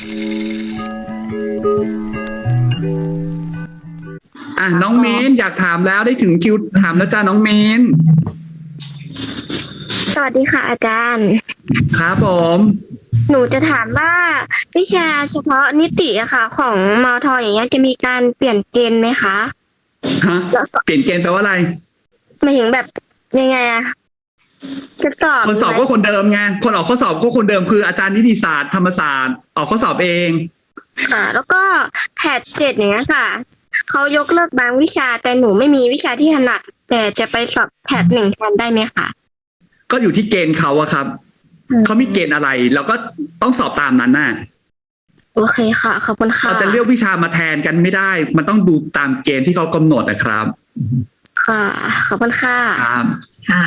อะน้องมีนอยากถามแล้วได้ถึงคิวถามแล้วจ้าน้องมีนสวัสดีค่ะอาจารย์ ครับผม หนูจะถามว่าวิชาเฉพาะนิติอะค่ะ ของมอทออย่างเงี้ยจะมีการเปลี่ยนเกณฑ์ไหมคะฮะแล้วก็เปลี่ยนเกณฑ์แปลว่าอะไร หมายถึงแบบยังไงอะ จะสอบคนสอบก็คนเดิมไงคนออกข้อสอบก็คนเดิมคืออาจารย์นิติศาสตร์ธรรมศาสตร์ออกข้อสอบเอง ค่ะ แล้วก็แพทเจ็ดอย่างเงี้ยค่ะเขายกเลิกบางวิชาแต่หนูไม่มีวิชาที่ถนัด แต่จะไปสอบแพทหนึ่งแทนได้ไหมคะก็อยู่ที่เกณฑ์เขาอะครับอืมเขามีเกณฑ์อะไรเราก็ต้องสอบตามนั้นน่ะโอเคค่ะขอบคุณค่ะเราจะเลือกวิชามาแทนกันไม่ได้ มันต้องดูตามเกณฑ์ที่เขากำหนดนะครับ ค่ะขอบคุณค่ะครับค่ะ